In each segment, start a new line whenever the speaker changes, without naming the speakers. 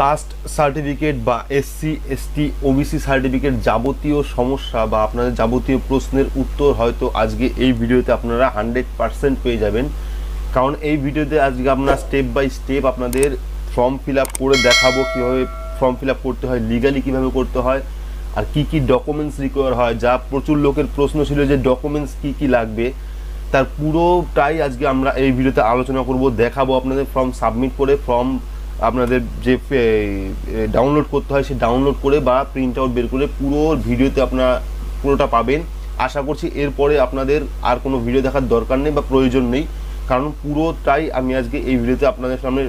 Caste certificate বা SC ST OBC certificate যাবতীয় সমস্যা বা আপনাদের যাবতীয় প্রশ্নের উত্তর হয়তো আজকে এই ভিডিওতে আপনারা হান্ড্রেড পারসেন্ট পেয়ে যাবেন। কারণ এই ভিডিওতে আজকে আমরা স্টেপ বাই স্টেপ আপনাদের ফর্ম ফিল আপ করে দেখাবো কীভাবে ফর্ম ফিল আপ করতে হয় লিগালি কীভাবে করতে হয়, আর কি কি ডকুমেন্টস রিকোয়ার হয়, যা প্রচুর লোকের প্রশ্ন ছিল যে ডকুমেন্টস কি কি লাগবে। তার পুরোটাই আজকে আমরা এই ভিডিওতে আলোচনা করব, দেখাবো আপনাদের ফর্ম সাবমিট করে ফর্ম আপনাদের যে ডাউনলোড করতে হয়, সে ডাউনলোড করে বা প্রিন্ট আউট বের করে পুরো ভিডিওতে আপনারা পুরোটা পাবেন। আশা করছি এরপরে আপনাদের আর কোনো ভিডিও দেখার দরকার নেই বা প্রয়োজন নেই। কারণ পুরোটাই আমি আজকে এই ভিডিওতে আপনাদের সামনে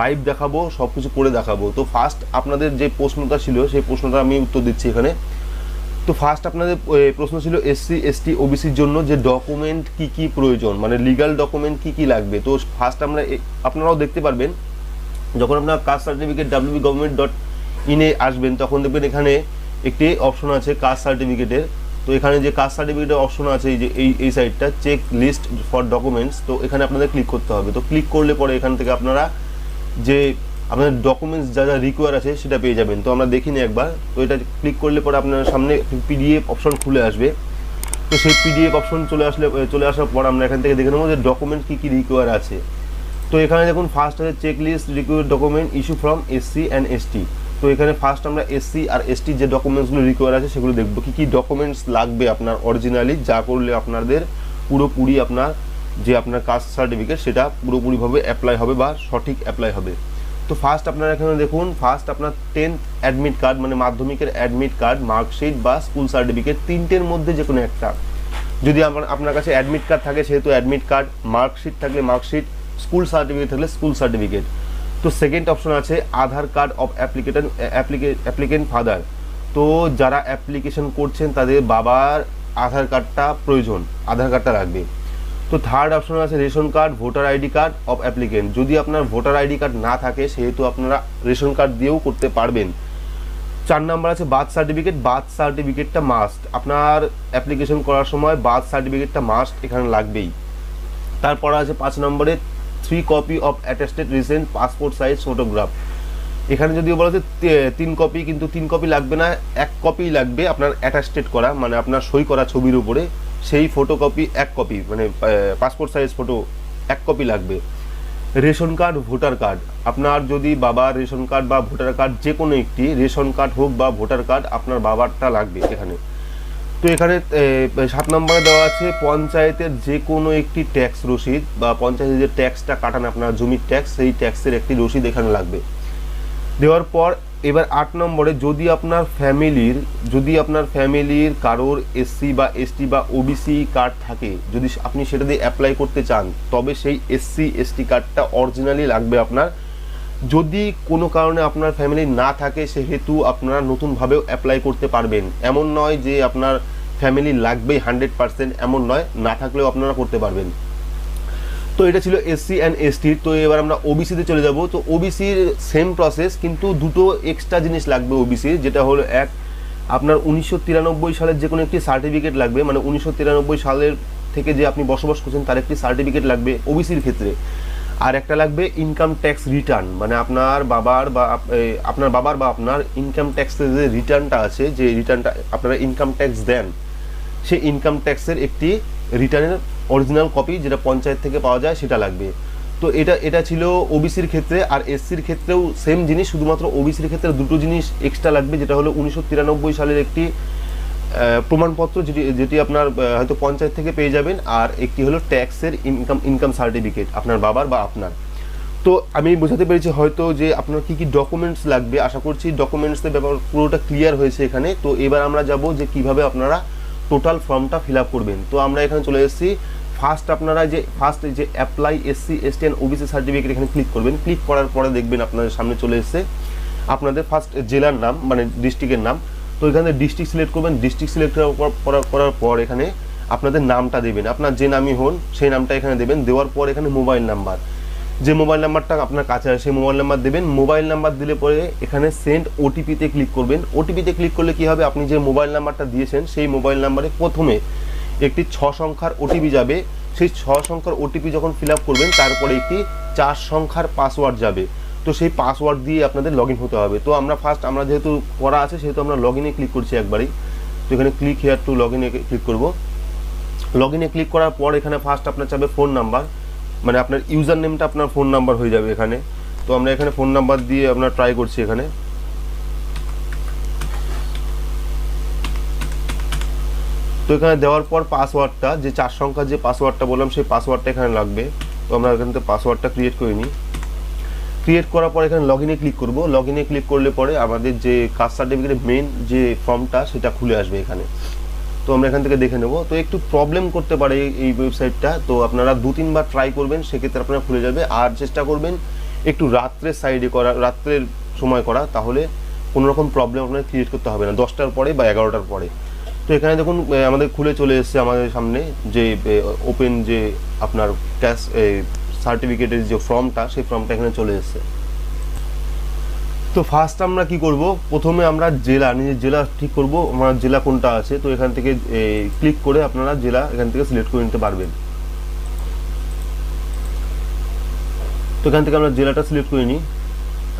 লাইভ দেখাবো সব কিছু করে দেখাবো। তো ফার্স্ট আপনাদের যে প্রশ্নটা ছিল, সেই প্রশ্নটা আমি উত্তর দিচ্ছি এখানে। তো ফার্স্ট আপনাদের প্রশ্ন ছিল এসসি এসটি ওবিসির জন্য যে ডকুমেন্ট কি কি প্রয়োজন? মানে লিগ্যাল ডকুমেন্ট কি কি লাগবে? তো ফার্স্ট আমরা আপনারাও দেখতে পারবেন। যখন আপনার caste certificate WB government dot ইনে আসবেন, তখন দেখবেন এখানে একটি অপশন আছে কাস্ট সার্টিফিকেটের তো এখানে যে কাস্ট সার্টিফিকেটের অপশন আছে, এই যে এই এই সাইডটা চেক লিস্ট ফর ডকুমেন্টস তো এখানে আপনাদের ক্লিক করতে হবে। তো ক্লিক করলে পরে এখান থেকে আপনারা যে আপনাদের ডকুমেন্টস যা যা রিকোয়ার আছে, সেটা পেয়ে যাবেন। তো আমরা দেখিনি একবার। তো এটা ক্লিক করলে পরে আপনার সামনে পিডিএফ অপশন খুলে আসবে। তো সেই পিডিএফ অপশন চলে আসলে, চলে আসার পর আমরা এখান থেকে দেখে নেব যে ডকুমেন্ট কী কী রিকোয়ার আছে। তো এখানে দেখুন ফার্স্ট আছে check list require document issue from SC and ST তো এখানে ফার্স্ট আমরা এসসি আর এসটি যে ডকুমেন্টসগুলো রিকোয়ার আছে সেগুলো দেখব। কী কী ডকুমেন্টস লাগবে আপনার অরিজিনালি যা করলে আপনাদের পুরোপুরি আপনার যে আপনার কাস্ট সার্টিফিকেট সেটা পুরোপুরিভাবে অ্যাপ্লাই হবে বা সঠিক অ্যাপ্লাই হবে। তো ফার্স্ট আপনারা এখানে দেখুন ফার্স্ট আপনার টেন্থ অ্যাডমিট কার্ড মানে মাধ্যমিকের অ্যাডমিট কার্ড মার্কশিট বা স্কুল সার্টিফিকেট তিনটের মধ্যে যে কোনো একটা। যদি আমার, আপনার কাছে অ্যাডমিট কার্ড থাকে, সেহেতু অ্যাডমিট কার্ড মার্কশিট থাকলে মার্কশিট স্কুল সার্টিফিকেট থাকলে স্কুল সার্টিফিকেট। তো সেকেন্ড অপশন আছে Aadhaar card of application applicant father তো যারা অ্যাপ্লিকেশন করছেন, তাদের বাবার আধার কার্ডটা প্রয়োজন, আধার কার্ডটা লাগবে। তো থার্ড অপশন আছে ration card voter ID card of applicant যদি আপনার ভোটার আইডি কার্ড না থাকে, সেহেতু আপনারা রেশন কার্ড দিয়েও করতে পারবেন। চার নাম্বার আছে বার্থ সার্টিফিকেট বার্থ সার্টিফিকেটটা মাস্ট আপনার অ্যাপ্লিকেশন করার সময় বার্থ সার্টিফিকেটটা মাস্ট এখানে লাগবেই। তারপর আছে পাঁচ নম্বরে three copy of attested recent passport size photograph এখানে যদিও বলা হচ্ছে তিন কপি কিন্তু তিন কপি লাগবে না, এক কপি লাগবে আপনার অ্যাটাস্টেড করা মানে আপনার সই করা ছবির উপরে। সেই ফটোকপি এক কপি মানে পাসপোর্ট সাইজ ফটো এক কপি লাগবে। Ration card, voter card. আপনার যদি বাবার রেশন কার্ড বা ভোটার কার্ড যে কোনো একটি, রেশন কার্ড হোক বা ভোটার কার্ড আপনার বাবারটা লাগবে এখানে। তো এখানে সাত নম্বরে দেওয়া আছে, পঞ্চায়েতের যে কোনো একটি ট্যাক্স রসিদ বা পঞ্চায়েতের যে ট্যাক্সটা কাটান আপনার, জমির ট্যাক্স সেই ট্যাক্সের একটি রসিদ এখানে লাগবে। দেওয়ার পর, এবার আট নম্বরে যদি আপনার ফ্যামিলির, যদি আপনার ফ্যামিলির কারোর এসসি বা এসটি বা ওবিসি কার্ড থাকে, যদি আপনি সেটা দিয়ে অ্যাপ্লাই করতে চান, তবে সেই এসসি এসটি কার্ডটা অরিজিনালি লাগবে আপনার। যদি কোনো কারণে আপনার ফ্যামিলি না থাকে, সেহেতু আপনারা নতুনভাবেও অ্যাপ্লাই করতে পারবেন। এমন নয় যে আপনার ফ্যামিলি লাগবেই হান্ড্রেড পার্সেন্ট, এমন নয়, না থাকলেও আপনারা করতে পারবেন। তো এটা ছিল এসসি অ্যান্ড এসটি, তো এবার আমরা ওবিসিতে চলে যাব। তো ওবিসির সেম প্রসেস কিন্তু দুটো এক্সট্রা জিনিস লাগবে ওবিসির যেটা হলো এক, আপনার উনিশশো তিরানব্বই সালের যে কোনো একটি সার্টিফিকেট লাগবে মানে উনিশশো তিরানব্বই সালের থেকে যে আপনি বসবাস করছেন, তার একটি সার্টিফিকেট লাগবে ওবিসির ক্ষেত্রে। আর একটা লাগবে ইনকাম ট্যাক্স রিটার্ন মানে আপনার বাবার বা আপনার বাবার বা আপনার ইনকাম ট্যাক্সের যে রিটার্নটা আছে, যে রিটার্নটা আপনারা ইনকাম ট্যাক্স দেন সেই ইনকাম ট্যাক্সের একটি রিটার্নের অরিজিনাল কপি যেটা পঞ্চায়েত থেকে পাওয়া যায়, সেটা লাগবে। তো এটা এটা ছিল ওবিসির ক্ষেত্রে, আর এসসির ক্ষেত্রেও সেম জিনিস, শুধুমাত্র ওবিসির ক্ষেত্রে দুটো জিনিস এক্সট্রা লাগবে, যেটা হলো উনিশশো তিরানব্বই সালের একটি প্রমাণপত্র যেটি যেটি আপনার হয়তো পঞ্চায়েত থেকে পেয়ে যাবেন, আর একটি হলো ট্যাক্সের ইনকাম ইনকাম সার্টিফিকেট আপনার বাবার বা আপনার। তো আমি বোঝাতে পেরেছি হয়তো যে আপনার কি কি ডকুমেন্টস লাগবে, আশা করছি ডকুমেন্টসের ব্যাপার পুরোটা ক্লিয়ার হয়েছে এখানে। তো এবার আমরা যাব যে কীভাবে আপনারা টোটাল ফর্মটা ফিল করবেন। তো আমরা এখানে চলে এসেছি। ফার্স্ট আপনারা যে ফার্স্ট যে apply SC ST and OBC certificate এখানে ক্লিক করবেন। ক্লিক করার পরে দেখবেন আপনাদের সামনে চলে এসেছে। আপনাদের ফার্স্ট জেলার নাম মানে ডিস্ট্রিক্টের নাম। তো এখানে ডিস্ট্রিক্ট সিলেক্ট করবেন। ডিস্ট্রিক্ট সিলেক্ট করার পর এখানে আপনাদের নামটা দেবেন। আপনার যে নামই হন, সেই নামটা এখানে দেবেন। দেওয়ার পর এখানে মোবাইল নাম্বার যে মোবাইল নাম্বারটা আপনার কাছে আছে সেই মোবাইল নাম্বার দেবেন। মোবাইল নাম্বার দিলে পরে এখানে সেন্ড ওটিপিতে ক্লিক করবেন। ওটিপিতে ক্লিক করলে কি হবে? আপনি যে মোবাইল নাম্বারটা দিয়েছেন, সেই মোবাইল নাম্বারে প্রথমে একটি ছ সংখ্যার ওটিপি যাবে। সেই ছ সংখ্যার ওটিপি যখন ফিল করবেন, তারপরে একটি চার সংখ্যার পাসওয়ার্ড যাবে। তো সেই পাসওয়ার্ড দিয়ে আপনাদের লগ হতে হবে। তো আমরা ফার্স্ট আমরা যেহেতু করা আছে, সেহেতু আমরা লগ ক্লিক করছি একবারই। তো এখানে click here to log click করব। লগ ক্লিক করার পর এখানে ফার্স্ট আপনার চাবে ফোন নাম্বার মানে আপনার ইউজার নেমটা আপনার ফোন নাম্বার হয়ে যাবে এখানে। তো আমরা এখানে ফোন নাম্বার দিয়ে আপনার ট্রাই করছি এখানে। তো এখানে দেওয়ার পর পাসওয়ার্ডটা যে চার সংখ্যার যে পাসওয়ার্ডটা বললাম, সেই পাসওয়ার্ডটা এখানে লাগবে। তো আমরা এখান থেকে পাসওয়ার্ডটা ক্রিয়েট করে নিই। ক্রিয়েট করার পর এখানে লগ ইনে ক্লিক করব। লগ ইনে ক্লিক করলে পরে আমাদের যে কাস্ট সার্টিফিকেটের মেন যে ফর্মটা সেটা খুলে আসবে এখানে। তো আমরা এখান থেকে দেখে নেব। তো একটু প্রবলেম করতে পারে এই- ওয়েবসাইটটা তো আপনারা দু তিনবার ট্রাই করবেন, সেক্ষেত্রে আপনারা খুলে যাবে। আর চেষ্টা করবেন একটু রাত্রের সাইডে করা, রাত্রের সময় করা, তাহলে কোনো রকম প্রবলেম আপনার ক্রিয়েট করতে হবে না, দশটার পরে বা এগারোটার পরে। তো এখানে দেখুন আমাদের খুলে চলে এসেছে আমাদের সামনে যে ওপেন যে আপনার ক্যাশ সার্টিফিকেটের যে ফর্মটা সেই ফর্মটা এখানে চলে এসেছে। তো ফার্স্ট আমরা কি করব? প্রথমে আমরা জেলা, নিজের জেলা ঠিক করব, আমার জেলা কোনটা আছে, তো এখান থেকে ক্লিক করে আপনারা জেলা এখান থেকে সিলেক্ট করে নিতে পারবেন। তো এখান থেকে আমরা জেলাটা সিলেক্ট করে নিই।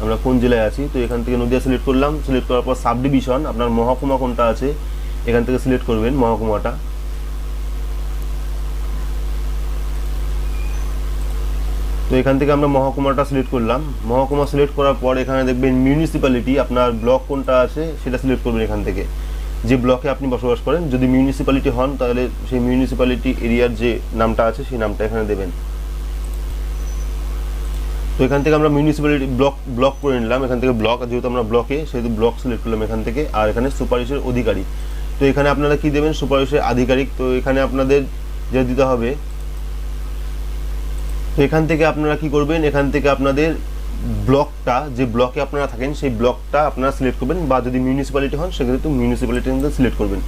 আমরা কোন জেলায় আছি? তো এখান থেকে নদিয়া সিলেক্ট করলাম সিলেক্ট করার পর সাব ডিভিশন আপনার মহকুমা কোনটা আছে, এখান থেকে সিলেক্ট করবেন মহকুমাটা। তো এখান থেকে আমরা মহকুমাটা সিলেক্ট করলাম। মহকুমা সিলেক্ট করার পর এখানে দেখবেন মিউনিসিপ্যালিটি আপনার ব্লক কোনটা আছে সেটা সিলেক্ট করবেন এখান থেকে। যে ব্লকে আপনি বসবাস করেন। যদি মিউনিসিপ্যালিটি হন, তাহলে সেই মিউনিসিপ্যালিটি এরিয়ার যে নামটা আছে, সেই নামটা এখানে দেবেন। তো এখান থেকে আমরা মিউনিসিপ্যালিটি ব্লক ব্লক করে নিলাম। এখান থেকে ব্লক যেহেতু আমরা ব্লকে সেহেতু ব্লক সিলেক্ট করলাম এখান থেকে। আর এখানে সুপারিশের অধিকারী। তো এখানে আপনারা কি দেবেন? সুপারিশের আধিকারিক। তো এখানে আপনাদের যে দিতে হবে তো এখান থেকে আপনারা কি করবেন? এখান থেকে আপনাদের ব্লকটা, যে ব্লকে আপনারা থাকেন, সেই ব্লকটা আপনারা সিলেক্ট করবেন বা যদি মিউনিসিপ্যালিটি হন, সেক্ষেত্রে মিউনিসিপ্যালিটি সিলেক্ট করবেন।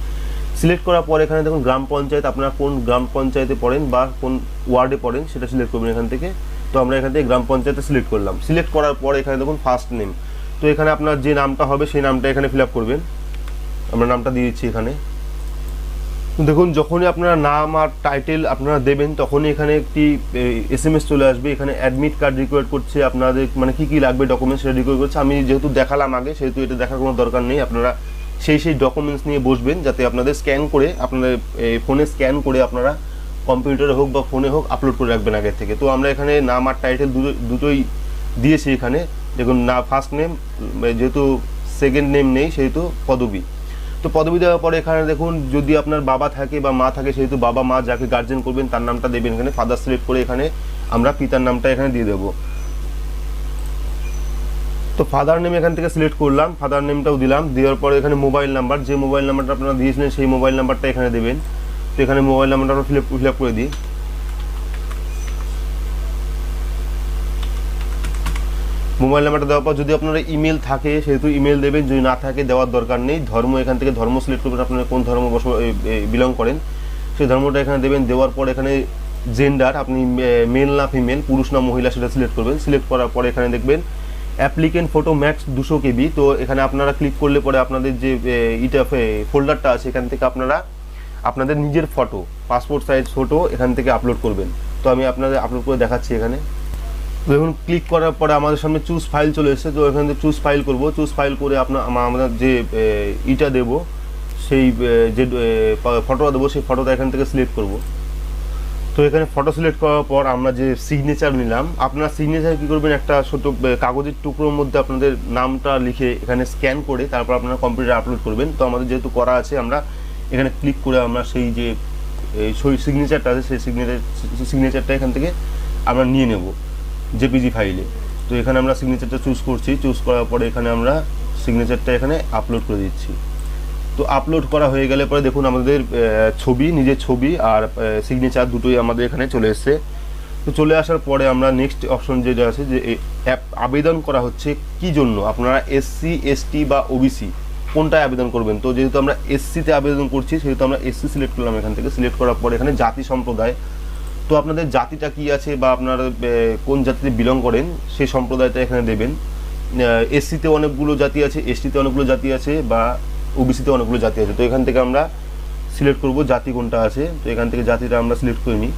সিলেক্ট করার পর এখানে দেখুন গ্রাম পঞ্চায়েত, আপনারা কোন গ্রাম পঞ্চায়েতে পড়েন বা কোন ওয়ার্ডে পড়েন সেটা সিলেক্ট করবেন এখান থেকে। তো আমরা এখান থেকে গ্রাম পঞ্চায়েতে সিলেক্ট করলাম। সিলেক্ট করার পর এখানে দেখুন ফার্স্ট নেম তো এখানে আপনার যে নামটা হবে, সেই নামটা এখানে ফিল করবেন। আমরা নামটা দিয়ে দিচ্ছি এখানে। দেখুন, যখনই আপনারা নাম আর টাইটেল আপনারা দেবেন, তখনই এখানে একটি এস এম এস চলে আসবে। এখানে অ্যাডমিট কার্ড রিকোয়ার করছে আপনাদের মানে কি কি লাগবে ডকুমেন্টস সেটা রিকোয়ার করছে। আমি যেহেতু দেখালাম আগে, সেহেতু এটা দেখার কোনো দরকার নেই। আপনারা সেই সেই ডকুমেন্টস নিয়ে বসবেন, যাতে আপনাদের স্ক্যান করে, আপনাদের ফোনে স্ক্যান করে আপনারা কম্পিউটারে হোক বা ফোনে হোক আপলোড করে রাখবেন আগের থেকে। তো আমরা এখানে নাম আর টাইটেল দুটো, দুটোই দিয়েছি এখানে। দেখুন, না ফার্স্ট নেম যেহেতু সেকেন্ড নেম নেই, সেহেতু পদবী। তো পদবি দেওয়ার পরে এখানে দেখুন, যদি আপনার বাবা থাকে বা মা থাকে, সেহেতু বাবা মা যাকে গার্জেন করবেন, তার নামটা দেবেন এখানে। ফাদার সিলেক্ট করে এখানে আমরা পিতার নামটা এখানে দিয়ে দেবো। তো ফাদার নেম এখান থেকে সিলেক্ট করলাম ফাদার নেমটাও দিলাম, দেওয়ার পরে এখানে মোবাইল নাম্বার যে মোবাইল নাম্বারটা আপনারা দিয়েছিলেন, সেই মোবাইল নাম্বারটা এখানে দেবেন। তো এখানে মোবাইল নাম্বারটা আমরা ফিল আপ করে দিই। মোবাইল নাম্বারটা দেওয়ার পর যদি আপনার ইমেল থাকে, সেহেতু ইমেল দেবেন, যদি না থাকে দেওয়ার দরকার নেই। ধর্ম এখান থেকে ধর্ম সিলেক্ট করবেন, আপনারা কোন ধর্ম বিলং করেন। সেই ধর্মটা এখানে দেবেন, দেওয়ার পর এখানে জেন্ডার আপনি মেল না ফিমেল পুরুষ না মহিলা, সেটা সিলেক্ট করবেন। সিলেক্ট করার পরে এখানে দেখবেন অ্যাপ্লিকেন্ট ফটো ম্যাক্স দুশো কেবি। তো এখানে আপনারা ক্লিক করলে পরে আপনাদের যে ইটা ফোল্ডারটা আছে, এখান থেকে আপনারা, আপনাদের নিজের ফটো পাসপোর্ট সাইজ ফটো এখান থেকে আপলোড করবেন। তো আমি আপনাদের আপলোড করে দেখাচ্ছি এখানে। দেখুন ক্লিক করার পরে আমাদের সামনে চুজ ফাইল চলে এসেছে, তো এখান থেকে চুজ ফাইল করব। চুজ ফাইল করে আপনার আমরা যে ইটা দেব, সেই যে ফটোটা দেবো, সেই ফটোটা এখান থেকে সিলেক্ট করব। তো এখানে ফটো সিলেক্ট করার পর আমরা যে সিগনেচার নিলাম, আপনার সিগনেচার কী করবেন? একটা ছোট কাগজের টুকরোর মধ্যে আপনাদের নামটা লিখে এখানে স্ক্যান করে তারপর আপনারা কম্পিউটারে আপলোড করবেন। তো আমাদের যেহেতু করা আছে, আমরা এখানে ক্লিক করে আমরা সেই যে সিগনেচারটা আছে, সেই সিগনেচার সিগনেচারটা এখান থেকে আমরা নিয়ে নেব। জেপিজি ফাইলে। তো এখানে আমরা সিগনেচারটা চুজ করছি। চুজ করার পরে এখানে আমরা সিগনেচারটা এখানে আপলোড করে দিচ্ছি। তো আপলোড করা হয়ে গেলে পরে দেখুন আমাদের ছবি, নিজের ছবি আর সিগনেচার দুটোই আমাদের এখানে চলে এসছে। তো চলে আসার পরে আমরা নেক্সট অপশন যেটা আছে যে অ্যাপ আবেদন করা হচ্ছে কি জন্য? আপনারা এসসি এসটি বা ওবিসি কোনটায় আবেদন করবেন? তো যেহেতু আমরা এসসিতে আবেদন করছি, সেহেতু আমরা এসসি সিলেক্ট করলাম এখান থেকে। সিলেক্ট করার পরে এখানে জাতি সম্প্রদায় তো আপনাদের জাতিটা কি আছে বা আপনার কোন জাতিতে বিলং করেন সেই সম্প্রদায়টা এখানে দেবেন। এসসিতে অনেকগুলো জাতি আছে, এসটিতে অনেকগুলো জাতি আছে বা ওবিসিতে অনেকগুলো জাতি আছে। তো এখান থেকে আমরা সিলেক্ট করব জাতি কোনটা আছে। তো এখান থেকে জাতিটা আমরা সিলেক্ট করে নিই।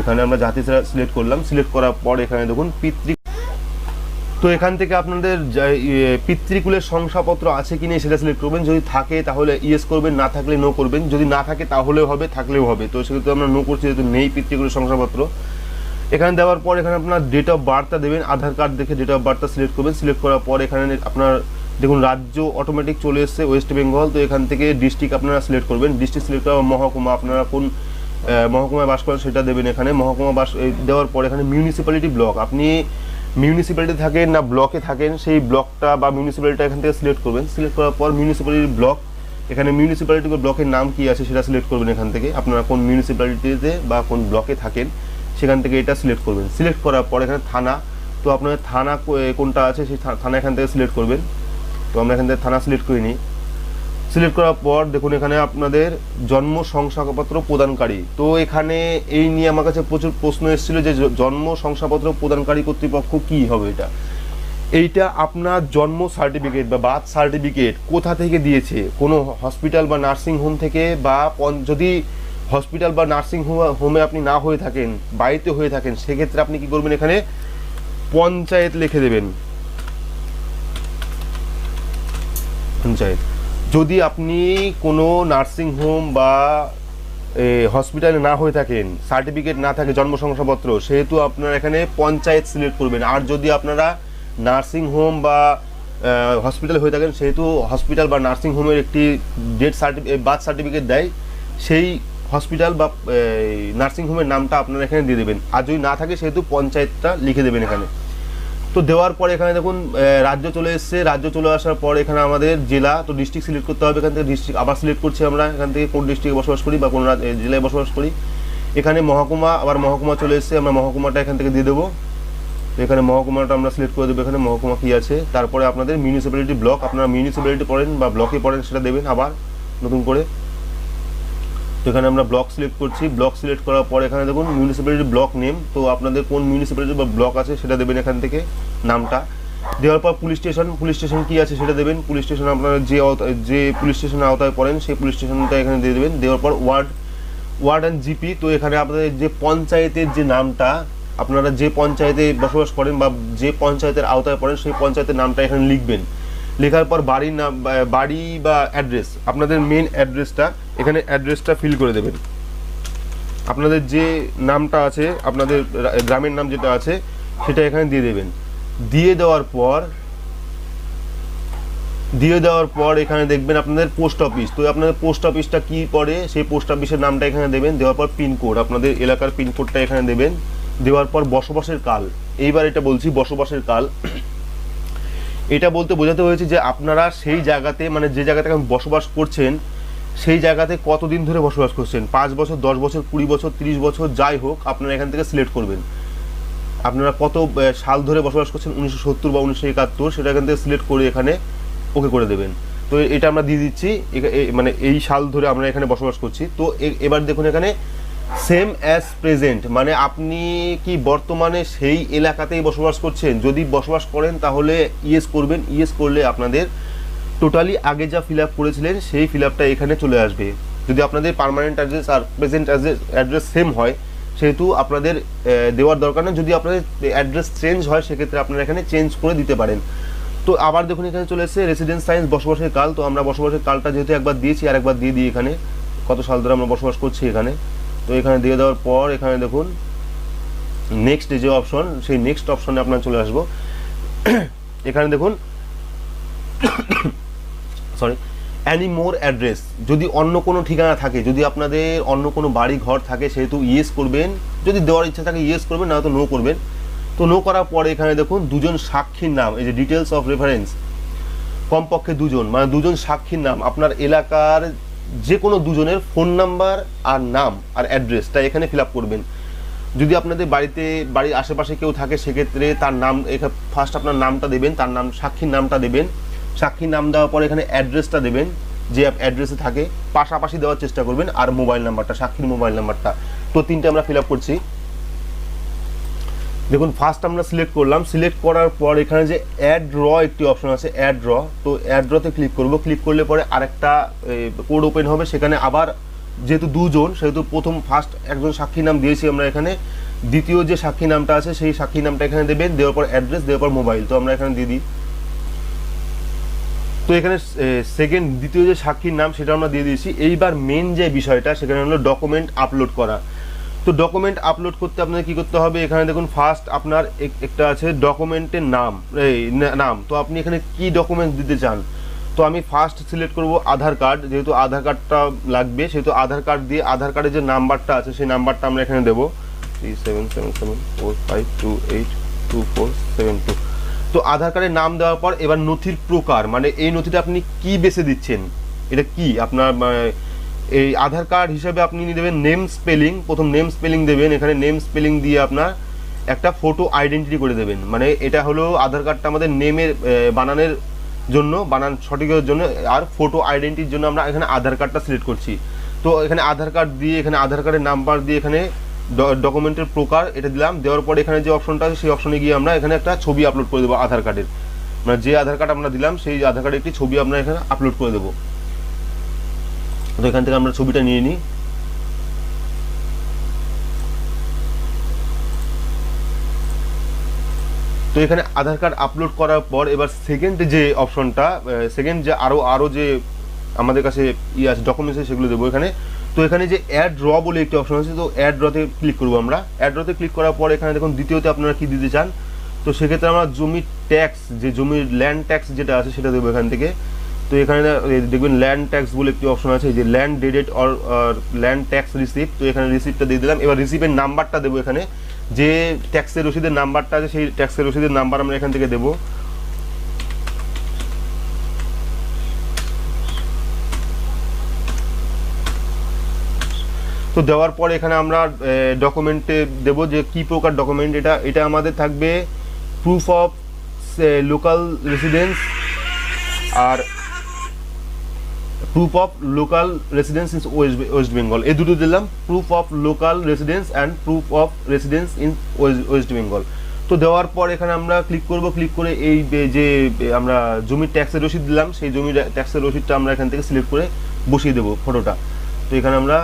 এখানে আমরা জাতি সিলেক্ট করলাম। সিলেক্ট করার পর এখানে দেখুন, পিতৃ তো এখান থেকে আপনাদের ইয়ে, পিতৃকুলের শংসাপত্র আছে কি নেই সেটা সিলেক্ট করবেন। যদি থাকে তাহলে ইয়েস করবেন না থাকলে নো করবেন। যদি না থাকে তাহলেও হবে থাকলেও হবে। তো সেক্ষেত্রে আমরা নো করছি যেহেতু নেই পিতৃকুলের শংসাপত্র। এখানে দেওয়ার পর এখানে আপনার ডেট অফ বার্থটা দেবেন আধার কার্ড দেখে ডেট অফ বার্থটা সিলেক্ট করবেন। সিলেক্ট করার পর এখানে আপনার দেখুন রাজ্য অটোমেটিক চলে এসছে ওয়েস্ট বেঙ্গল তো এখান থেকে ডিস্ট্রিক্ট আপনারা সিলেক্ট করবেন। ডিস্ট্রিক্ট সিলেক্ট করার মহকুমা আপনারা কোন মহকুমায় বাস করেন সেটা দেবেন এখানে। মহকুমা বাস দেওয়ার পর এখানে মিউনিসিপ্যালিটি ব্লক আপনি মিউনিসিপ্যালিটি থাকেন না ব্লকে থাকেন, সেই ব্লকটা বা মিউনিসিপ্যালিটিটা এখান থেকে সিলেক্ট করবেন। সিলেক্ট করার পর মিউনিসিপ্যালিটি ব্লক এখানে মিউনিসিপ্যালিটি ব্লকের নাম কি আছে সেটা সিলেক্ট করবেন এখান থেকে। আপনারা কোন মিউনিসিপ্যালিটিতে বা কোন ব্লকে থাকেন, সেখান থেকে এটা সিলেক্ট করবেন। সিলেক্ট করার পর এখানে থানা, তো আপনার থানা কোনটা আছে সেই থানা এখান থেকে সিলেক্ট করবেন। তো আমরা এখান থেকে থানা সিলেক্ট করে নিই সিলেক্ট করার পর দেখুন এখানে আপনাদের জন্ম শংসাপত্র প্রদানকারী। তো এখানে এই নিয়ে আমার কাছে প্রচুর প্রশ্ন এসেছিল যে জন্ম শংসাপত্র প্রদানকারী কর্তৃপক্ষ কি হবে এটা? এইটা আপনার জন্ম সার্টিফিকেট বা বার্থ সার্টিফিকেট কোথা থেকে দিয়েছে? কোনো হসপিটাল বা নার্সিং হোম থেকে বা যদি হসপিটাল বা নার্সিং হোমে আপনি না হয়ে থাকেন, বাড়িতে হয়ে থাকেন, সেক্ষেত্রে আপনি কি করবেন এখানে? পঞ্চায়েত লিখে দেবেন। পঞ্চায়েত। যদি আপনি কোনো নার্সিং হোম বা হসপিটালে না হয়ে থাকেন, সার্টিফিকেট না থাকে, জন্ম শংসাপত্র, সেহেতু আপনারা এখানে পঞ্চায়েত সিলেক্ট করবেন। আর যদি আপনারা নার্সিং হোম বা হসপিটাল হয়ে থাকেন, সেহেতু হসপিটাল বা নার্সিং হোমের একটি ডেট সার্টিফিকেট বার্থ সার্টিফিকেট দেয়, সেই হসপিটাল বা নার্সিং হোমের নামটা আপনারা এখানে দিয়ে দেবেন। আর যদি না থাকে, সেহেতু পঞ্চায়েতটা লিখে দেবেন এখানে। তো দেওয়ার পর এখানে দেখুন রাজ্য চলে এসছে। রাজ্য চলে আসার পর এখানে আমাদের জেলা তো ডিস্ট্রিক্ট সিলেক্ট করতে হবে। এখান থেকে ডিস্ট্রিক্ট আবার সিলেক্ট করছি আমরা। এখান থেকে কোন ডিস্ট্রিক্টে বসবাস করি বা কোন জেলায় বসবাস করি। এখানে মহকুমা, আবার মহকুমা চলে এসছে। আমরা মহকুমাটা এখান থেকে দিয়ে দেবো। তো এখানে মহকুমাটা আমরা সিলেক্ট করে দেবো। এখানে মহকুমা কী আছে? তারপরে আপনাদের মিউনিসিপ্যালিটি ব্লক আপনারা মিউনিসিপ্যালিটি পড়েন বা ব্লকে পড়েন, সেটা দেবেন আবার নতুন করে। এখানে আমরা ব্লক সিলেক্ট করছি। ব্লক সিলেক্ট করার পর এখানে দেখুন মিউনিসিপ্যালিটি ব্লক নেম তো আপনাদের কোন মিউনিসিপ্যালিটি বা ব্লক আছে সেটা দেবেন এখান থেকে নামটা। দেওয়ার পর পুলিশ স্টেশন পুলিশ স্টেশন কী আছে সেটা দেবেন। পুলিশ স্টেশন আপনারা যে যে পুলিশ স্টেশনের আওতায় পড়েন সেই পুলিশ স্টেশনটা এখানে দিয়ে দেবেন। দেওয়ার পর ওয়ার্ড ওয়ার্ড অ্যান্ড জিপি তো এখানে আপনাদের যে পঞ্চায়েতের যে নামটা, আপনারা যে পঞ্চায়েতে বসবাস করেন বা যে পঞ্চায়েতের আওতায় পড়েন সেই পঞ্চায়েতের নামটা এখানে লিখবেন। লেখার পর বাড়ির নাম বাড়ি বা অ্যাড্রেস আপনাদের মেন অ্যাড্রেসটা এখানে অ্যাড্রেসটা ফিল করে দেবেন। আপনাদের যে নামটা আছে, আপনাদের গ্রামের নাম যেটা আছে, সেটা এখানে দিয়ে দেবেন। দিয়ে দেওয়ার পর, দিয়ে দেওয়ার পর এখানে দেখবেন আপনাদের পোস্ট অফিস তো আপনাদের পোস্ট অফিসটা কি পড়ে, সেই পোস্ট অফিসের নামটা এখানে দেবেন। দেওয়ার পর পিনকোড আপনাদের এলাকার পিনকোডটা এখানে দেবেন। দেওয়ার পর বসবাসের কাল, এইবার এটা বলছি বসবাসের কাল। এটা বলতে বোঝাতে হয়েছে যে আপনারা সেই জায়গাতে মানে যে জায়গাতে এখন বসবাস করছেন, সেই জায়গাতে কতদিন ধরে বসবাস করছেন? পাঁচ বছর, দশ বছর, কুড়ি বছর, তিরিশ বছর, যাই হোক, আপনারা এখান থেকে সিলেক্ট করবেন। আপনারা কত সাল ধরে বসবাস করছেন? উনিশশো সত্তর বা উনিশশো একাত্তর, সেটা এখান থেকে সিলেক্ট করে এখানে ওকে করে দেবেন। তো এটা আমরা দিয়ে দিচ্ছি। মানে এই সাল ধরে আমরা এখানে বসবাস করছি। তো এবার দেখুন এখানে সেম অ্যাজ প্রেজেন্ট মানে আপনি কি বর্তমানে সেই এলাকাতেই বসবাস করছেন? যদি বসবাস করেন তাহলে ইয়েস করবেন, ইয়েস করলে আপনাদের টোটালি আগে যা ফিল আপ করেছিলেন সেই ফিল আপটা এখানে চলে আসবে। যদি আপনাদের পার্মানেন্ট অ্যাড্রেস আর প্রেজেন্ট অ্যাড্রেস সেম হয়, সেহেতু আপনাদের দেওয়ার দরকার নেই। যদি আপনাদের অ্যাড্রেস চেঞ্জ হয়, সেক্ষেত্রে আপনারা এখানে চেঞ্জ করে দিতে পারেন। তো আবার দেখুন, এখানে চলে এসেছে রেসিডেন্স সাইন্স বসবাসের কাল। তো আমরা বসবাসের কালটা যেহেতু একবার দিয়েছি আর একবার দিয়ে দিই এখানে। কত সাল ধরে আমরা বসবাস করছি এখানে। তো এখানে দিয়ে দেওয়ার পর এখানে দেখুন নেক্সট যে অপশন সেই নেক্সট অপশনে আপনার চলে আসব। এখানে দেখুন সরি অ্যানি মোর অ্যাড্রেস যদি অন্য কোনো ঠিকানা থাকে, যদি আপনাদের অন্য কোনো বাড়ি ঘর থাকে, সেহেতু ইয়েস করবেন। যদি দেওয়ার ইচ্ছা থাকে ইয়েস করবেন, না তো নো করবেন। তো নো করার পরে এখানে দেখুন, দুজন সাক্ষীর নাম, এই যে ডিটেলস অফ রেফারেন্স কমপক্ষে দুজন মানে দুজন সাক্ষীর নাম, আপনার এলাকার যে কোনো দুজনের ফোন নাম্বার আর নাম আর অ্যাড্রেসটা এখানে ফিল আপ করবেন। যদি আপনাদের বাড়িতে, বাড়ির আশেপাশে কেউ থাকে, সেক্ষেত্রে তার নাম, এখানে ফার্স্ট আপনার নামটা দেবেন, তার নাম, সাক্ষীর নামটা দেবেন। সাক্ষীর নাম দেওয়ার পর এখানে অ্যাড্রেসটা দেবেন, যে অ্যাড্রেসে থাকে। পাশাপাশি দেওয়ার চেষ্টা করবেন, আর মোবাইল নাম্বারটা সাক্ষীর মোবাইল নাম্বারটা তো তিনটে আমরা ফিল আপ করছি। দেখুন ফার্স্ট আমরা সিলেক্ট করলাম। সিলেক্ট করার পর এখানে যে অ্যাড র একটি অপশন আছে অ্যাড র তো অ্যাড রতে ক্লিক করব। ক্লিক করলে পরে আরেকটা কোড ওপেন হবে। সেখানে আবার যেহেতু দুজন, সেহেতু প্রথম ফার্স্ট একজন সাক্ষীর নাম দিয়েছি আমরা এখানে। দ্বিতীয় যে সাক্ষী নামটা আছে, সেই সাক্ষী নামটা এখানে দেবেন। দেওয়ার পর অ্যাড্রেস দেওয়ার পর মোবাইল তো আমরা এখানে দিয়ে দিই। তো এখানে সেকেন্ড দ্বিতীয় যে সাক্ষীর নাম, সেটা আমরা দিয়ে দিয়েছি। এইবার মেন যে বিষয়টা, সেখানে হলো ডকুমেন্ট আপলোড করা। তো ডকুমেন্ট আপলোড করতে আপনাদের কি করতে হবে? এখানে দেখুন ফার্স্ট আপনার এক- একটা আছে ডকুমেন্টের নাম। এই নাম। তো আপনি এখানে কি ডকুমেন্ট দিতে চান? তো আমি ফার্স্ট সিলেক্ট করব আধার কার্ড যেহেতু আধার কার্ডটা লাগবে সেহেতু আধার কার্ড দিয়ে আধার কার্ডের যে নাম্বারটা আছে সেই নাম্বারটা আমরা এখানে দেবো। Three seven seven seven four five two eight two four seven two তো আধার কার্ডের নাম দেওয়ার পর এবার নথির প্রকার মানে এই নথিটা আপনি কি বেছে দিচ্ছেন? এটা কি? আপনার মানে, এই আধার কার্ড হিসেবে আপনি দেবেন নেম স্পেলিং প্রথম নেম স্পেলিং দেবেন, এখানে নেম স্পেলিং দিয়ে আপনার একটা ফটো আইডেন্টিটি করে দেবেন। মানে এটা হলো আধার কার্ডটা আমাদের নেমের বানানের জন্য, বানান সঠিকের জন্য, আর ফটো আইডেন্টিটির জন্য আমরা এখানে আধার কার্ডটা সিলেক্ট করছি। তো এখানে আধার কার্ড দিয়ে, এখানে আধার কার্ডের নাম্বার দিয়ে এখানে ডকুমেন্টের প্রকার এটা দিলাম। দেওয়ার পরে এখানে যে অপশনটা আছে, সেই অপশনে গিয়ে আমরা এখানে একটা ছবি আপলোড করে দেবো আধার কার্ডের। মানে যে আধার কার্ড আমরা দিলাম, সেই আধার কার্ডের একটি ছবি আমরা এখানে আপলোড করে দেবো। তো এখান থেকে আমরা ছবিটা নিয়ে নিই। তো এখানে আধার কার্ড আপলোড করার পর এবার সেকেন্ড যে অপশনটা সেকেন্ড যে আরও আরও যে আমাদের কাছে ই আছে ডকুমেন্টস আছে, সেগুলো দেবো এখানে। তো এখানে যে অ্যাড ড্র বলে একটি অপশন আছে, তো অ্যাড রতে ক্লিক করব আমরা। অ্যাড রতে ক্লিক করার পর এখানে দেখুন দ্বিতীয়তে আপনারা কি দিতে চান? তো সেক্ষেত্রে আমরা জমির ট্যাক্স যে জমির ল্যান্ড ট্যাক্স যেটা আছে, সেটা দেবো এখান থেকে। তো এখানে দেখবেন ল্যান্ড ট্যাক্স বলে একটি অপশন আছে যে land deeded or land tax receipt তো এখানে রিসিপ্টটা দিয়ে দিলাম। এবার রিসিপ্টের নাম্বারটা দেবো এখানে। যে ট্যাক্সের রসিদের নাম্বারটা আছে, সেই ট্যাক্সের রসিদের নাম্বার আমরা এখান থেকে দেবো। তো দেওয়ার পর এখানে আমরা ডকুমেন্টে দেবো যে কি প্রকার ডকুমেন্ট এটা। এটা আমাদের থাকবে proof of local residence R proof of local residence in West West Bengal এই দুটো দিলাম proof of local residence and proof of residence in West Bengal তো দেওয়ার পর এখানে আমরা ক্লিক করব ক্লিক করে এই যে আমরা জমির ট্যাক্সের রসিদ দিলাম, সেই জমির ট্যাক্সের রসিদটা আমরা এখান থেকে সিলেক্ট করে বসিয়ে দেবো ফটোটা তো এখানে আমরা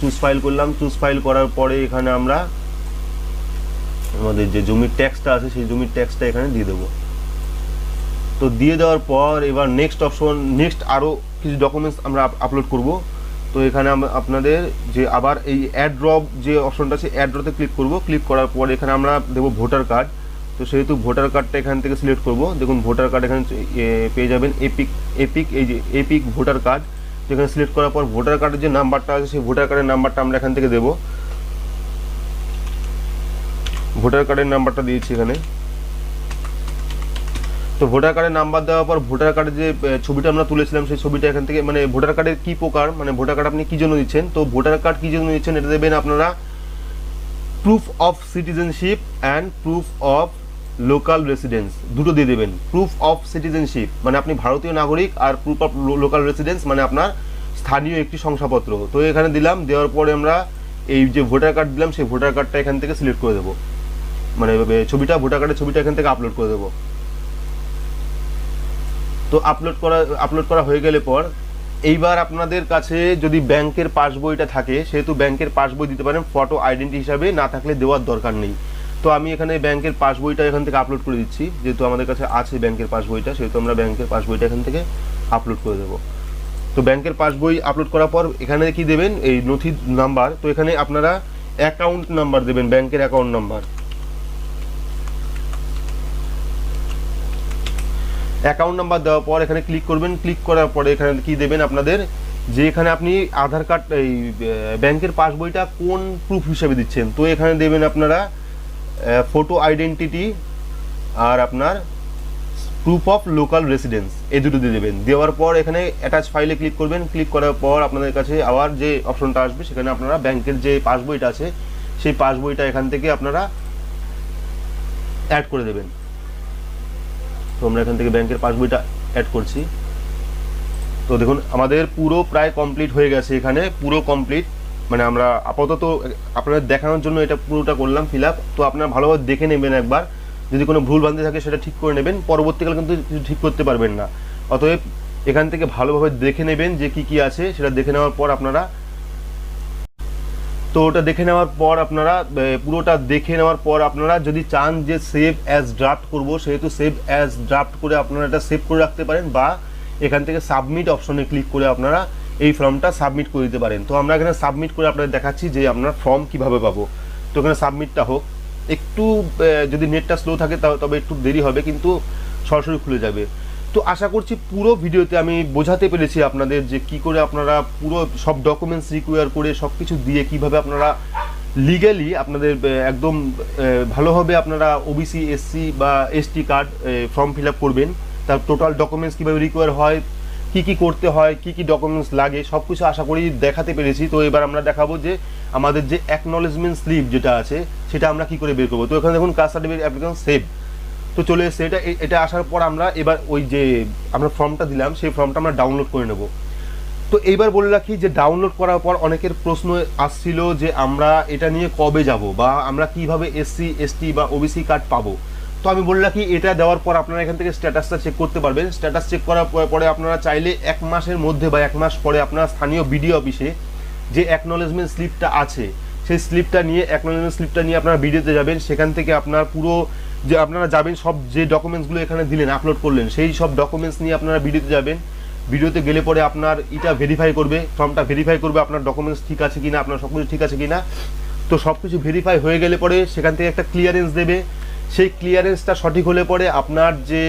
চুজ ফাইল করলাম চুজ ফাইল করার পরে এখানে আমরা আমাদের যে জমির ট্যাক্সটা আছে, সেই জমির ট্যাক্সটা এখানে দিয়ে দেবো। তো দিয়ে দেওয়ার পর এবার নেক্সট অপশন নেক্সট আরও কিছু ডকুমেন্টস আমরা আপলোড করব। তো এখানে আপনাদের যে আবার এই অ্যাড ড্রপ যে অপশনটা আছে অ্যাড ড্রতে ক্লিক করব। ক্লিক করার পর এখানে আমরা দেবো ভোটার কার্ড তো সেহেতু ভোটার কার্ডটা এখান থেকে সিলেক্ট করব। দেখুন ভোটার কার্ড এখানে পেয়ে যাবেন এপিক এপিক এই যে এপিক ভোটার কার্ড এখানে সিলেক্ট করার পর ভোটার কার্ডের যে নাম্বারটা আছে, সেই ভোটার কার্ডের নাম্বারটা আমরা এখান থেকে দেবো। ভোটার কার্ডের নাম্বারটা দিয়েছি এখানে। তো ভোটার কার্ডের নাম্বার দেওয়ার পর ভোটার কার্ডের যে ছবিটা আমরা তুলেছিলাম, সেই ছবিটা এখান থেকে মানে ভোটার কার্ডের কী প্রকার মানে ভোটার কার্ড আপনি কী জন্য দিচ্ছেন? তো ভোটার কার্ড কী জন্য দিচ্ছেন, এটা দেবেন আপনারা। Proof of citizenship and proof of local residence দুটো দিয়ে দেবেন। প্রুফ অফ সিটিজেনশিপ মানে আপনি ভারতীয় নাগরিক আর প্রুফ অফ লোকাল রেসিডেন্স মানে আপনার স্থানীয় একটি শংসাপত্র। তো এখানে দিলাম, দেওয়ার পরে আমরা এই যে ভোটার কার্ড দিলাম, সেই ভোটার কার্ডটা এখান থেকে সিলেক্ট করে দেবো। মানে ছবিটা ভোটার কার্ডের ছবিটা এখান থেকে আপলোড করে দেবো। তো আপলোড করা আপলোড করা হয়ে গেলে পর, এইবার আপনাদের কাছে যদি ব্যাংকের পাসবইটা থাকে, সেহেতু ব্যাংকের পাসবই দিতে পারেন ফটো আইডেন্টি হিসাবে না থাকলে দেওয়ার দরকার নেই। তো আমি এখানে ব্যাংকের পাসবইটা এখান থেকে আপলোড করে দিচ্ছি, যেহেতু আমাদের কাছে আছে ব্যাংকের পাসবইটা, সেহেতু আমরা ব্যাংকের পাসবইটা এখান থেকে আপলোড করে দেবো। তো ব্যাংকের পাসবই আপলোড করার পর এখানে কি দেবেন? এই নথির নাম্বার তো এখানে আপনারা অ্যাকাউন্ট নাম্বার দেবেন, ব্যাংকের অ্যাকাউন্ট নাম্বার অ্যাকাউন্ট নাম্বার দেওয়ার পর এখানে ক্লিক করবেন। ক্লিক করার পরে এখানে কি দেবেন আপনাদের? যে এখানে আপনি আধার কার্ড, এই ব্যাংকের পাসবইটা কোন প্রুফ হিসেবে দিচ্ছেন? তো এখানে দেবেন আপনারা ফটো আইডেন্টিটি আর আপনার প্রুফ অফ লোকাল রেসিডেন্স এই দুটো দিয়ে দেবেন। দেওয়ার পর এখানে অ্যাটাচ ফাইলে ক্লিক করবেন। ক্লিক করার পর আপনাদের কাছে আবার যে অপশনটা আসবে, সেখানে আপনারা ব্যাংকের যে পাসবইটা আছে, সেই পাসবইটা এখান থেকে আপনারা অ্যাড করে দেবেন। তো আমরা এখান থেকে ব্যাংকের পাসবইটা অ্যাড করছি। তো দেখুন, আমাদের পুরো প্রায় কমপ্লিট হয়ে গেছে এখানে, পুরো কমপ্লিট মানে আমরা আপাতত, আপনাদের দেখানোর জন্য এটা পুরোটা করলাম ফিল তো আপনারা ভালোভাবে দেখে নেবেন একবার। যদি কোনো ভুল ভ্রান্তি থাকে, সেটা ঠিক করে নেবেন। পরবর্তীকালে কিন্তু কিছু ঠিক করতে পারবেন না। অতএব এখান থেকে ভালোভাবে দেখে নেবেন যে কি কি আছে, সেটা দেখে নেওয়ার পর আপনারা তো ওটা দেখে নেওয়ার পর আপনারা পুরোটা দেখে নেওয়ার পর আপনারা যদি চান যে সেভ অ্যাজ ড্রাফট করব, সেহেতু সেভ অ্যাজ ড্রাফট করে আপনারা এটা সেভ করে রাখতে পারেন বা এখান থেকে সাবমিট অপশনে ক্লিক করে আপনারা এই ফর্মটা সাবমিট করে দিতে পারেন। তো আমরা এখানে সাবমিট করে আপনাদের দেখাচ্ছি যে আপনার ফর্ম কীভাবে পাবো। তো এখানে সাবমিটটা হোক। একটু যদি নেটটা স্লো থাকে তবে একটু দেরি হবে, কিন্তু সরাসরি খুলে যাবে। তো আশা করছি পুরো ভিডিওতে আমি বোঝাতে পেরেছি আপনাদের যে কি করে আপনারা পুরো সব ডকুমেন্টস রিকোয়ার করে সব কিছু দিয়ে কীভাবে আপনারা লিগ্যালি আপনাদের একদম ভালোভাবে আপনারা ওবিসি এসসি বা ST card form fill up করবেন। তার টোটাল ডকুমেন্টস কীভাবে রিকোয়ার হয়, কি কি করতে হয়, কি কি ডকুমেন্টস লাগে সব কিছু আশা করি দেখাতে পেরেছি। তো এবার আমরা দেখাবো যে আমাদের যে অ্যাকনলেজমেন্ট স্লিপ যেটা আছে, সেটা আমরা কি করে বের করব। তো এখানে দেখুন কাস্ট সার্টিফিকেট অ্যাপ্লিকেশন সেভ তো চলে এসছে। এটা এটা আসার পর আমরা এবার ওই যে আমরা ফর্মটা দিলাম, সেই ফর্মটা আমরা ডাউনলোড করে নেব। তো এইবার বলে রাখি যে ডাউনলোড করার পর অনেকের প্রশ্ন আসছিল যে আমরা এটা নিয়ে কবে যাব বা আমরা কীভাবে এসসি এসটি বা ওবিসি কার্ড পাবো। তো আমি বলে রাখি, এটা দেওয়ার পর আপনারা এখান থেকে স্ট্যাটাসটা চেক করতে পারবেন। স্ট্যাটাস চেক করার পর- আপনারা চাইলে এক মাসের মধ্যে বা এক মাস পরে আপনারা স্থানীয় বিডিও অফিসে যে অ্যাকনলেজমেন্ট স্লিপটা আছে, সেই স্লিপটা নিয়ে অ্যাকনোলেজমেন্ট স্লিপটা নিয়ে আপনারা বিডিওতে যাবেন। সেখান থেকে আপনার পুরো যে আপনারা যাবেন, সব যে ডকুমেন্টসগুলো এখানে দিলেন আপলোড করলেন, সেই সব ডকুমেন্টস নিয়ে আপনারা ভিডিওতে যাবেন। ভিডিওতে গেলে পরে আপনার এটা ভেরিফাই করবে ফর্মটা ভেরিফাই করবে, আপনার ডকুমেন্টস ঠিক আছে কিনা, আপনার সব কিছু ঠিক আছে কিনা। তো সব কিছু ভেরিফাই হয়ে গেলে পরে সেখান থেকে একটা ক্লিয়ারেন্স দেবে। সেই ক্লিয়ারেন্সটা সঠিক হলে পরে আপনার যে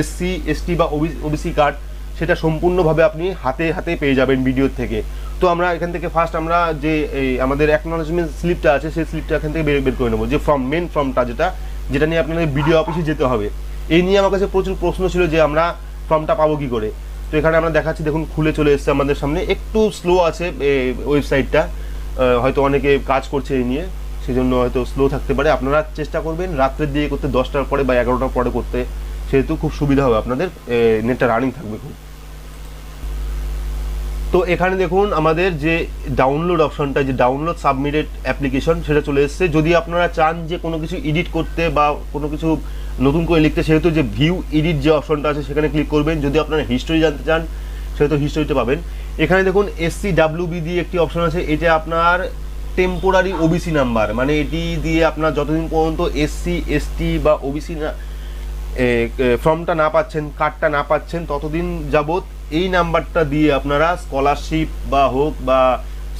এসসি এসটি বা ওবিসি কার্ড সেটা সম্পূর্ণভাবে আপনি হাতে হাতে পেয়ে যাবেন ভিডিওর থেকে। তো আমরা এখান থেকে ফার্স্ট আমরা যে আমাদের অ্যাকনোলজমেন্ট স্লিপটা আছে, সেই স্লিপটা এখান থেকে বের বের করে নেব। যে ফর্ম মেন ফর্মটা যেটা যেটা নিয়ে আপনাদের ভিডিও অফিসে যেতে হবে। এই নিয়ে আমার কাছে প্রচুর প্রশ্ন ছিল যে আমরা ফর্মটা পাবো কি করে। তো এখানে আমরা দেখাচ্ছি, দেখুন, খুলে চলে এসেছে আমাদের সামনে। একটু স্লো আছে ওয়েবসাইটটা হয়তো অনেকে কাজ করছে এই নিয়ে, সেজন্য হয়তো স্লো থাকতে পারে। আপনারা চেষ্টা করবেন রাত্রের দিকে করতে, দশটার পরে বা এগারোটার পরে করতে। সেহেতু খুব সুবিধা হবে আপনাদের। নেটটা রানিং থাকবে খুব। তো এখানে দেখুন আমাদের যে ডাউনলোড অপশনটা যে ডাউনলোড সাবমিটেড অ্যাপ্লিকেশন সেটা চলে এসেছে। যদি আপনারা চান যে কোনো কিছু এডিট করতে বা কোনো কিছু নতুন করে লিখতে, সেহেতু যে ভিউ এডিট যে অপশনটা আছে, সেখানে ক্লিক করবেন। যদি আপনারা হিস্টোরি জানতে চান সেহেতু হিস্টোরিতে পাবেন। এখানে দেখুন এসসি ডাব্লিউবি দিয়ে একটি অপশন আছে। এটা আপনার টেম্পোরারি ওবিসি নাম্বার মানে এটি দিয়ে আপনার যতদিন পর্যন্ত এসসি এসটি বা ওবিসি না ফর্মটা না পাচ্ছেন কার্ডটা না পাচ্ছেন, ততদিন যাবত এই নাম্বারটা দিয়ে আপনারা স্কলারশিপ বা হোক বা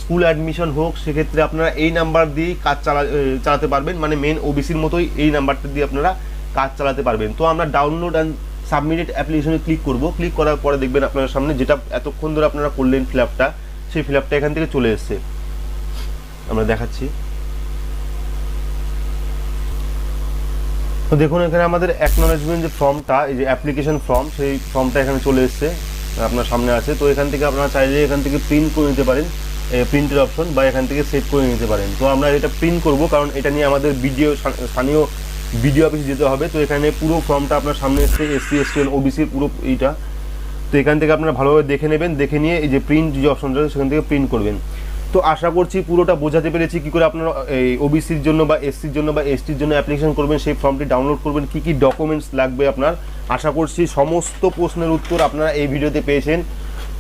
স্কুল অ্যাডমিশন হোক, সেক্ষেত্রে আপনারা এই নাম্বার দিয়েই কাজ চালা চালাতে পারবেন। মানে মেন ওবিসির মতোই এই নাম্বারটা দিয়ে আপনারা কাজ চালাতে পারবেন। তো আমরা ডাউনলোড অ্যান্ড সাবমিটেড অ্যাপ্লিকেশনে ক্লিক করব। ক্লিক করার পরে দেখবেন আপনার সামনে যেটা এতক্ষণ ধরে আপনারা করলেন ফিল আপটা সেই ফিল আপটা এখান থেকে চলে এসছে। আমরা দেখাচ্ছি। তো দেখুন এখানে আমাদের অ্যাকনোলেজমেন্ট যে ফর্মটা এই যে অ্যাপ্লিকেশন ফর্ম সেই ফর্মটা এখানে চলে এসছে। আপনার সামনে আছে। তো এখান থেকে আপনারা চাইলে এখান থেকে প্রিন্ট করে নিতে পারেন। প্রিন্টের অপশন বা এখান থেকে সেভ করে নিতে পারেন। তো আমরা এটা প্রিন্ট করব কারণ এটা নিয়ে আমাদের ভিডিও স্থানীয় ভিডিও অফিসে যেতে হবে। তো এখানে পুরো ফর্মটা আপনার সামনে এসছে এসসি এসটি ওবিসির পুরো এইটা। তো এখান থেকে আপনারা ভালোভাবে দেখে নেবেন। দেখে নিয়ে এই যে প্রিন্ট যে অপশনটা সেখান থেকে প্রিন্ট করবেন। তো আশা করছি পুরোটা বোঝাতে পেরেছি কি করে আপনারা এই ওবিসির জন্য বা এসসির জন্য বা এসটির জন্য অ্যাপ্লিকেশন করবেন, সেই ফর্মটি ডাউনলোড করবেন, কি কি ডকুমেন্টস লাগবে আপনার? আশা করছি সমস্ত প্রশ্নের উত্তর আপনারা এই ভিডিওতে পেয়েছেন।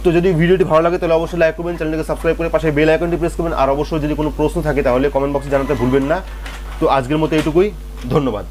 তো যদি ভিডিওটি ভালো লাগে তাহলে অবশ্যই লাইক করবেন চ্যানেলটিকে সাবস্ক্রাইব করে পাশে বেল আইকনটি প্রেস করবেন। আর অবশ্যই যদি কোনো প্রশ্ন থাকে তাহলে কমেন্ট বক্সে জানাতে ভুলবেন না। তো আজকের মতো এটুকুই ধন্যবাদ।